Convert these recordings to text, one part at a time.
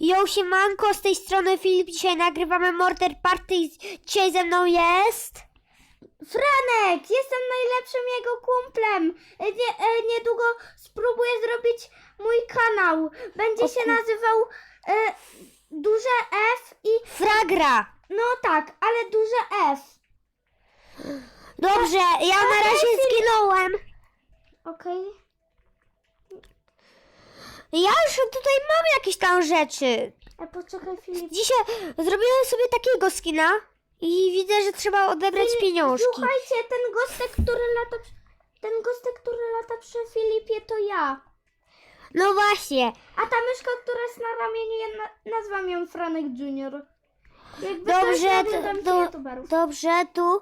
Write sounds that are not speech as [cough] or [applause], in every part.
Jo, siemanko, z tej strony Filip. Dzisiaj nagrywamy Morder Party. Dzisiaj ze mną jest... Franek, jestem najlepszym jego kumplem. E, Nie, e, niedługo spróbuję zrobić mój kanał. Będzie O się nazywał e, duże F i. Fragra. No tak, ale duże F. Dobrze, ja na razie zginąłem. Okej. Ja już tutaj mam jakieś tam rzeczy. E, poczekaj, Filip. Dzisiaj zrobiłem sobie takiego skina i widzę, że trzeba odebrać Filip, pieniążki. Słuchajcie, ten gostek, który lata. przy- Ten gostek, który lata przy Filipie, to ja. No właśnie. A ta myszka, która jest na ramieniu, ja na, nazwam ją Franek Junior. Jakby Dobrze, to, dobrze, tu.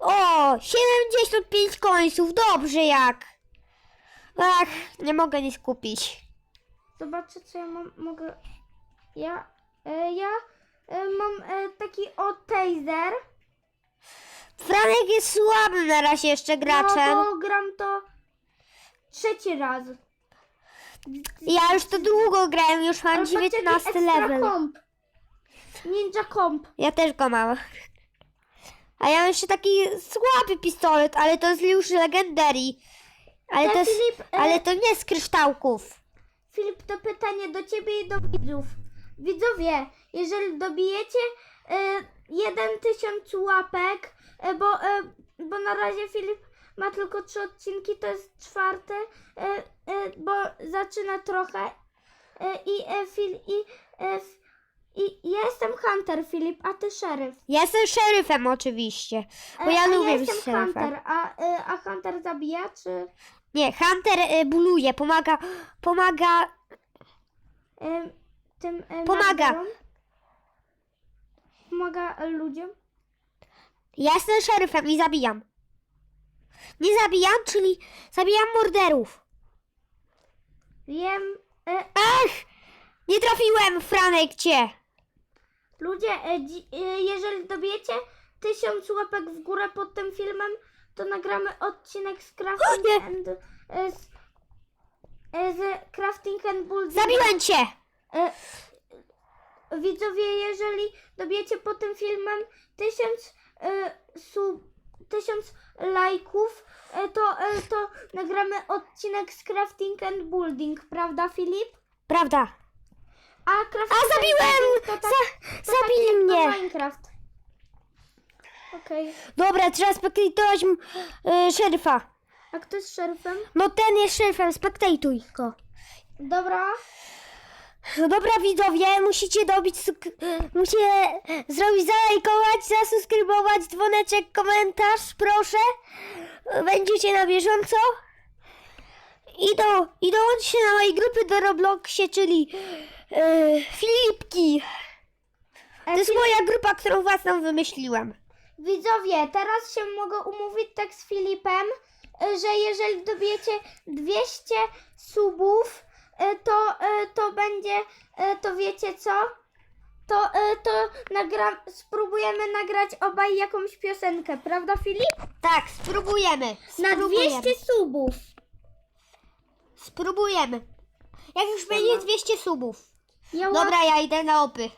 O, 75 końców, dobrze jak. Ach, nie mogę nie skupić. Zobaczę, co ja mam, mogę... Ja, e, ja e, mam e, taki o taser. Franek jest słabym na razie jeszcze graczem. No, bo gram to trzeci raz. Ja już to długo grałem, już mam Ale patrzcie, 19 jaki extra level. Comp. Ninja comp. Ja też go mam. A ja mam jeszcze taki słaby pistolet, ale to jest już legendary. Ale to, jest, Filip, e, ale to nie z kryształków. Filip, to pytanie do ciebie i do widzów. Widzowie, jeżeli dobijecie e, jeden tysiąc łapek, e, bo, e, bo na razie Filip ma tylko trzy odcinki, to jest czwarte, bo zaczyna trochę. I, i, i ja jestem Hunter, Filip, a ty szeryf. Ja jestem szeryfem oczywiście, bo ja a lubię ja być szeryfem. Hunter, a, a Hunter zabija, czy Nie, Hunter y, buluje, pomaga, pomaga, e, tym e, Pomaga. Pomaga e, ludziom? ja jestem szeryfem i zabijam. Nie zabijam, czyli zabijam morderów. Wiem. E, Ach, nie trafiłem, Franek cię. ludzie, e, dzi, e, jeżeli dobijecie tysiąc łapek w górę pod tym filmem, to nagramy odcinek z Crafting and... E, z, e, z Crafting and Building. Zabiłem cię. E, widzowie, jeżeli dobijecie pod tym filmem tysiąc e, sub, tysiąc lajków, e, to, e, to nagramy odcinek z Crafting and Building, prawda Filip? Prawda. A, crafting A zabiłem! To tak, Za, to tak zabili jak mnie. Minecraft. Okej. Dobra, trzeba spektatować y, szeryfa. A kto jest szeryfem? No ten jest szeryfem, spektatuj go. Dobra. No dobra widzowie, musicie dobić, suk- musicie zrobić zalajkować, zasubskrybować, dzwoneczek, komentarz, proszę. Będziecie na bieżąco. I, do, i dołączcie na mojej grupy do Robloxie, czyli yy, Filipki. To jest moja grupa, którą własną wymyśliłem. Widzowie, teraz się mogę umówić tak z Filipem, e, że jeżeli dobijecie 200 subów, e, to, e, to będzie, to wiecie co? To, to nagra, spróbujemy nagrać obaj jakąś piosenkę, prawda Filip? Tak, spróbujemy. Na spróbujemy. 200 subów. Spróbujemy. Jak już będzie 200 subów. Ja, Dobra. Dobra, ja idę na opy.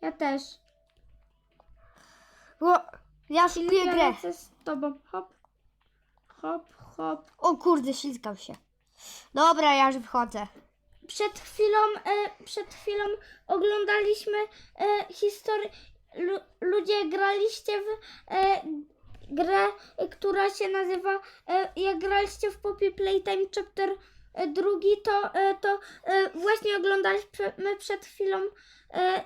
ja też. O, ja szykuję Ja grę. lecę z tobą. Hop, hop, hop. O kurde, ślizgał się. Dobra, ja już wchodzę. Przed chwilą, e, przed chwilą oglądaliśmy e, historię. Lu, ludzie graliście w e, grę, która się nazywa. E, jak graliście w Poppy Playtime Chapter e, drugi, to, e, to e, właśnie oglądaliśmy przed chwilą e,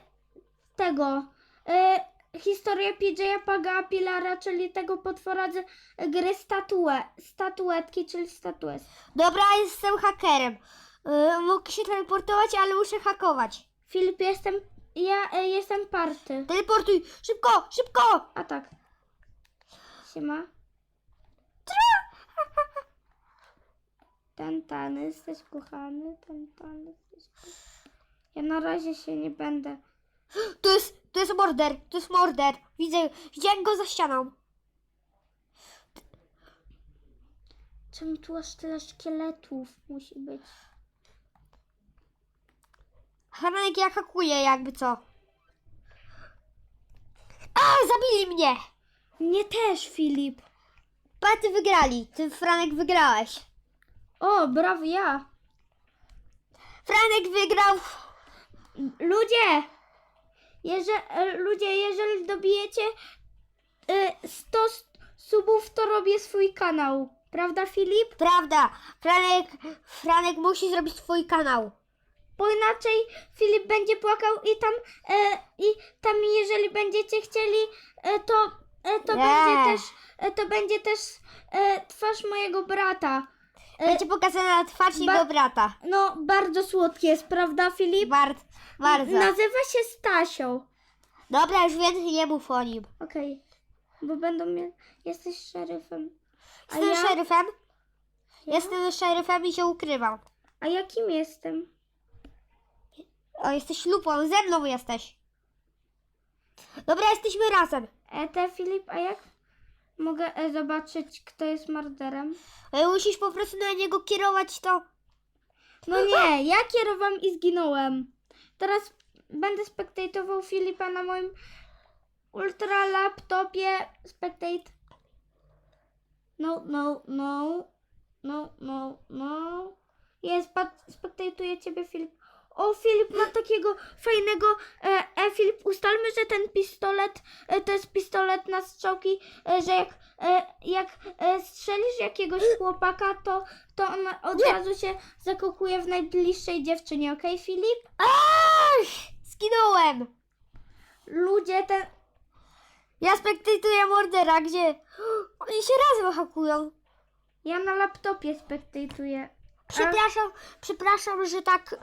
tego. E, historię PJ'a Paga Pilara, czyli tego potwora z gry statue, statuetki, czyli statues. Dobra, jestem hakerem. Yy, mogę się teleportować, ale muszę hakować. Filip, jestem. Ja e, jestem party. Teleportuj! Szybko, szybko! A tak. Siema. [laughs] Ten tan jesteś kochany, ten tan jesteś kochany. Ja na razie się nie będę. To jest, to jest morder, to jest morder. Widzę, widziałem go za ścianą. Czemu tu aż tyle szkieletów musi być? Franek, ja hakuję jakby co. A, zabili mnie! Mnie też, Filip. Paty wygrali. Ty, Franek, wygrałeś. O, brawo ja. Franek wygrał. Ludzie, jeże, ludzie, jeżeli dobijecie y, 100 s- subów, to robię swój kanał. Prawda, Filip? Prawda. Franek, Franek musi zrobić swój kanał. Bo inaczej Filip będzie płakał i tam, e, i tam jeżeli będziecie chcieli, e, to, e, to Nie. będzie też, e, to będzie też e, twarz mojego brata. E, Będzie pokazana twarz jego brata. no, bardzo słodki jest, prawda, Filip? Bart, bardzo. Nazywa się Stasio. Dobra, już więcej nie mów o nim. Okej, bo będą mieli, jesteś szeryfem. A Jestem ja, szeryfem. Jestem szeryfem i się ukrywam. a jakim jestem? O, jesteś lupą, ze mną jesteś. Dobra, jesteśmy razem. E, te Filip, a jak mogę e, zobaczyć, kto jest morderem? Ale musisz po prostu na niego kierować to. No nie, ja kierowałam i zginąłem. Teraz będę spektatował Filipa na moim ultra laptopie. Spectate. No, no, no. No, no, no. Jest, spektatuję ciebie, Filip. O, Filip ma takiego fajnego. E, e, Filip, ustalmy, że ten pistolet e, to jest pistolet na strzałki, e, że jak, e, jak e, strzelisz jakiegoś chłopaka, to, to on od Nie. razu się zakokuje w najbliższej dziewczynie, okej, Filip? Ach, zginąłem. Ludzie, ten. Ja spektytuję mordera, gdzie oni się razem hakują. Ja na laptopie spektatuję. Przepraszam, przepraszam, że tak, y,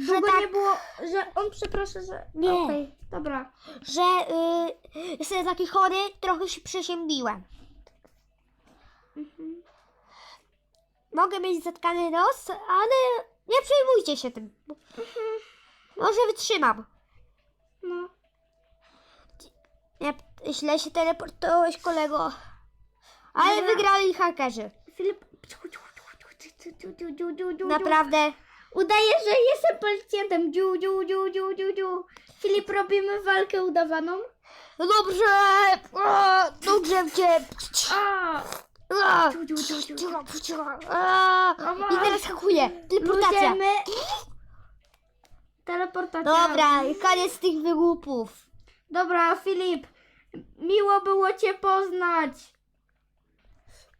że Długo tak, nie było, że on przeprasza, że. Nie. Okej, dobra. że y, jestem taki chory, trochę się przeziębiłem. Mhm. Mogę mieć zatkany nos, ale nie przejmujcie się tym. Może wytrzymam. No. Nie, źle się teleportowałeś, kolego. Ale Dobra. wygrali hakerzy. Filip. Naprawdę. Udaję, że jestem policjantem. Dziu, dziu, dziu, dziu, dziu, dziu. Filip, robimy walkę udawaną. No dobrze. Dobrze cię. A, cicho, cicho. I teraz hakuję. Ludzie, Teleportacja. my... Teleportacja. Dobra, koniec tych wygłupów. Dobra, Filip. Miło było Cię poznać.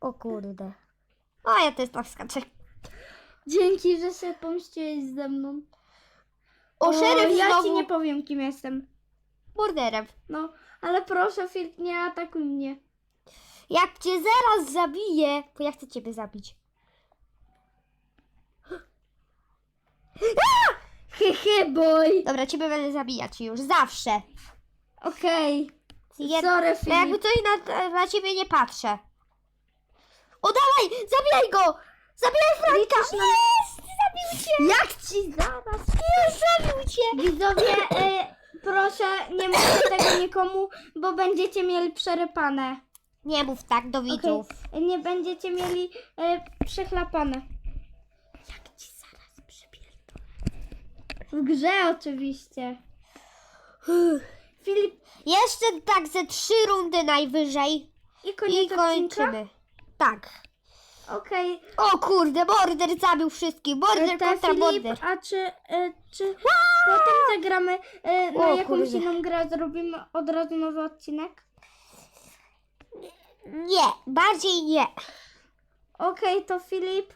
O kurde. O, ja też tak skaczę. Dzięki, że się pomściłeś ze mną. O, szeryf ja znowu Ci nie powiem, kim jestem. morderem. No, ale proszę, Filip, nie atakuj mnie. Jak cię zaraz zabiję, bo ja chcę ciebie zabić. [gasps] Hehe, boy. Dobra, ciebie będę zabijać już, zawsze. Okej. Jed- Sorry, No jakby Filip. coś na, na ciebie nie patrzę. O dawaj, zabijaj go! Zabijaj Franka! Jest! Zabił cię! Jak Ci zaraz? Jest, zabił cię! Widzowie, e, proszę, nie mówcie tego nikomu, bo będziecie mieli przerypane. Nie mów tak do widzów. Okej, Nie będziecie mieli e, przechlapane. Jak Ci zaraz przypierdolę. W grze oczywiście. Filip, Jeszcze tak ze trzy rundy najwyżej i koniec i odcinka? kończymy. Tak. Okej. O kurde, border zabił wszystkich. Border Okay. kontra Filip, border. a czy, e, czy potem zagramy e, na O, jakąś kurde. inną grę, zrobimy od razu nowy odcinek? Nie, bardziej nie. Okej, to Filip.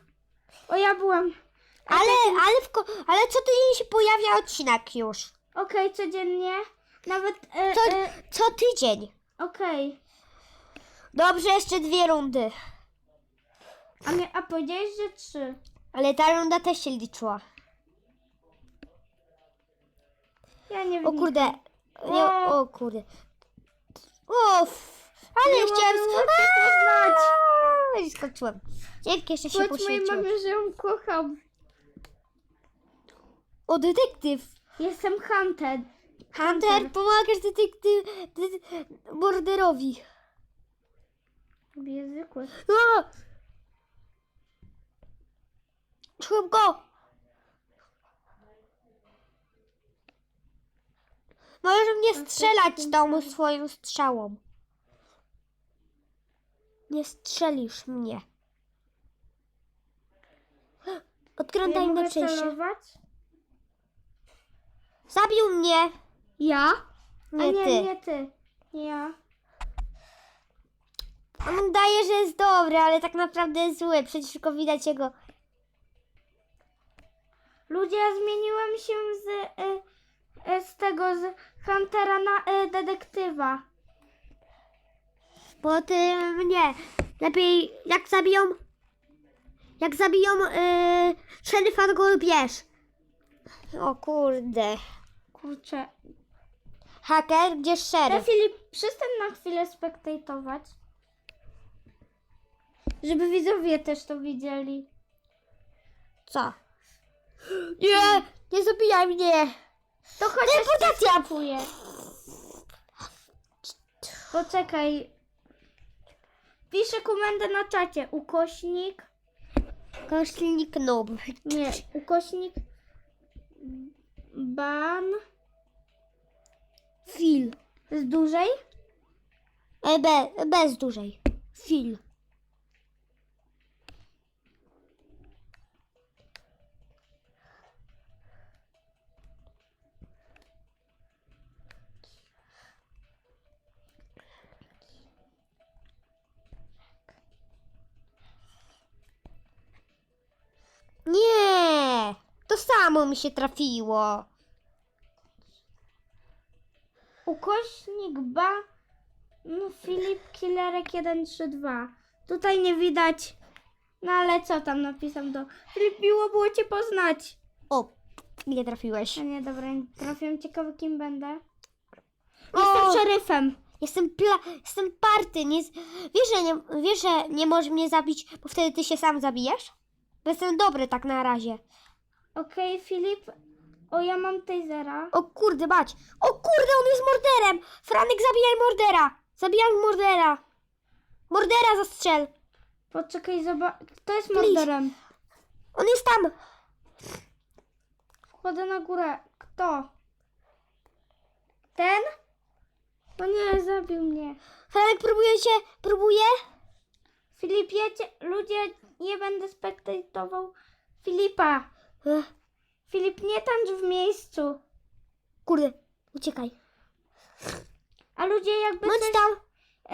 O, ja byłam. Ale, ale, w ko- ale co tydzień się pojawia odcinek już. Okej, codziennie. Nawet. E, Co, e, co tydzień. Okej. Dobrze, jeszcze dwie rundy. A, mnie- a powiedziałeś, że trzy. Ale ta runda też się liczyła. Ja nie wiem. O kurde. Nie, o kurde. Uff. Ale Miło chciałem... Aaaa, I skończyłem. Dzięki, jeszcze się Powiedz mojej poświęciłem. mamie, że ją kocham. O, detektyw. Jestem Hunted. Hunter, pomagasz detektyw... Det borderowi. Językły. O! Szybko! nie strzelać tą swoją strzałą. Nie strzelisz mnie. Ja Odkrętaj na przejście. celować? Zabił mnie. Ja? Nie, nie, ty. nie ty. Ja. On udaje, że jest dobry, ale tak naprawdę jest zły. Przecież tylko widać jego. Ludzie, ja zmieniłem się z, y, y, z tego, z Huntera na y, detektywa. Bo ty mnie. Lepiej jak zabiją. Jak zabiją yy, szeryfa, to go bierz. O kurde. Kurczę. Haker, gdzie szeryf? Filip, przestań na chwilę spektatować. Żeby widzowie też to widzieli. Co? Nie, nie zabijaj mnie. To chociaż Reputacja. czuję. Poczekaj. Piszę komendę na czacie. Ukośnik. Koślnik noob. Nie, ukośnik. Ban. Fil. Z dużej. E, be, bez dużej. Fil. Nie, to samo mi się trafiło. Ukośnik ba. No, Filip Killerek 132. Tutaj nie widać. No ale co tam napisam do. Filip, miło było cię poznać. O, nie trafiłeś. A nie, dobra, nie trafiłem. Ciekawy kim będę. O! Jestem szeryfem. Jestem pla, jestem party, nie, z- wiesz, że nie, wiesz, że nie możesz mnie zabić, bo wtedy ty się sam zabijesz? Bo jestem dobry tak na razie. Okej, Filip. O, ja mam tasera. O kurde, bać. O kurde, on jest morderem! Franek, zabijaj mordera! Zabijaj mordera! Mordera zastrzel! Poczekaj, zobacz. Kto jest Please. morderem? On jest tam! Wchodzę na górę. Kto? Ten? O nie, zabił mnie. Franek, próbuje cię, próbuje? Filip, ja cię, ludzie, nie będę spektatował Filipa. Ech, Filip, nie tańcz w miejscu. kurde, uciekaj. A ludzie jakby Bądź coś, tam!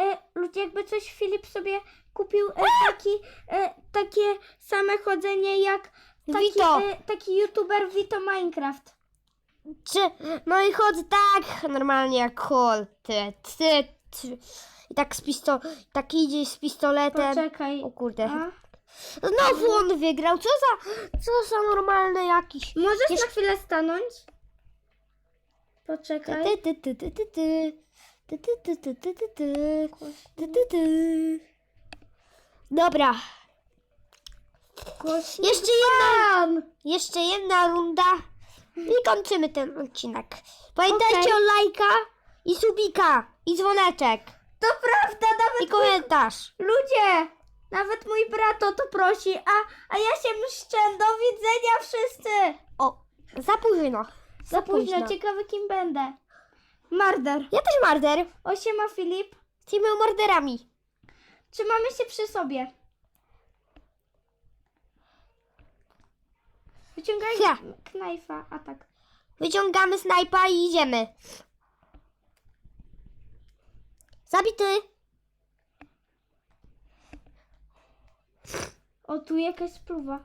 e, ludzie jakby coś Filip sobie kupił e, taki, e, takie same chodzenie jak taki, Vito. e, taki youtuber Vito Minecraft. Czy, no i chodzę tak, normalnie jak Hol. Ty, ty, ty. I tak z pisto, tak idzie z pistoletem. Poczekaj. O kurde. A? Znowu on wygrał. Co za, co za normalny jakiś. Możesz na chwilę stanąć? Poczekaj. Ty, ty, ty, ty, ty, ty. Ty, ty, ty, ty, ty, ty, ty. Ty, ty, ty. Dobra, jeszcze jedna, jeszcze jedna runda i kończymy ten odcinek. Pamiętajcie Okej. o lajka i subika i dzwoneczek To prawda, nawet i komentarz. Ludzie! Nawet mój brat o to prosi, a, a ja się mszczę. Do widzenia wszyscy! O, za późno. Za późno, ciekawy kim będę. Marder. Ja też marder. Osiema Filip. Jesteśmy morderami. Trzymamy się przy sobie. Wyciągaj Ja. knajfa, a tak. Wyciągamy snajpa i idziemy. Zabity. O, tu jakaś spróba.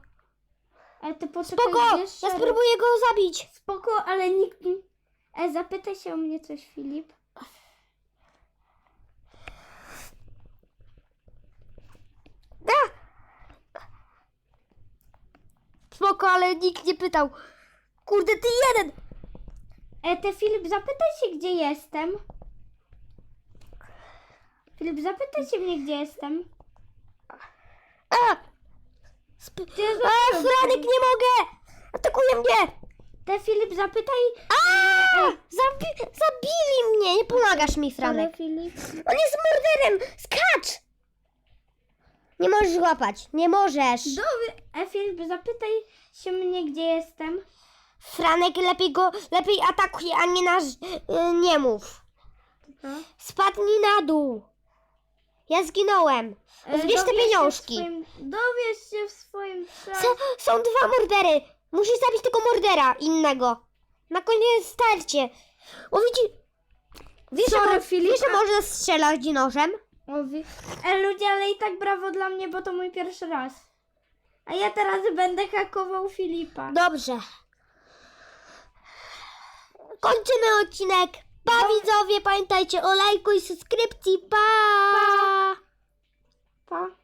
Ale ty poczekaj, Spoko, ja spróbuję go zabić. Spoko, ale nikt... E, zapytaj się o mnie coś, Filip. A! Spoko, ale nikt nie pytał. Kurde, ty jeden. E, ty Filip, zapytaj się, gdzie jestem. Filip, zapytaj się mnie, gdzie jestem. A! Sp- A? Franek, nie mogę. Atakuje mnie. Te Filip, zapytaj... A! Zabi- zabili mnie. Nie pomagasz mi, Franek. Filip... On jest morderem. Skacz. Nie możesz łapać. Nie możesz. Dobry. E, Filip, zapytaj się mnie, gdzie jestem. Franek, lepiej go, lepiej atakuj, a nie nasz, y, nie mów. Spadnij na dół. Ja zginąłem. E, Zbierz te się pieniążki. Swoim, dowiesz się w swoim czasie. są dwa mordery. Musisz zabić tego mordera innego. Na koniec starcie. O widzi... Wiesz, że, Sorry, mo- Filip, wiesz, że można strzelać nożem? Mówi. E, ludzie, ale i tak brawo dla mnie, bo to mój pierwszy raz. A ja teraz będę hakował Filipa. Dobrze. Kończymy odcinek. Pa widzowie, pamiętajcie o lajku i subskrypcji. Pa! Pa. tá?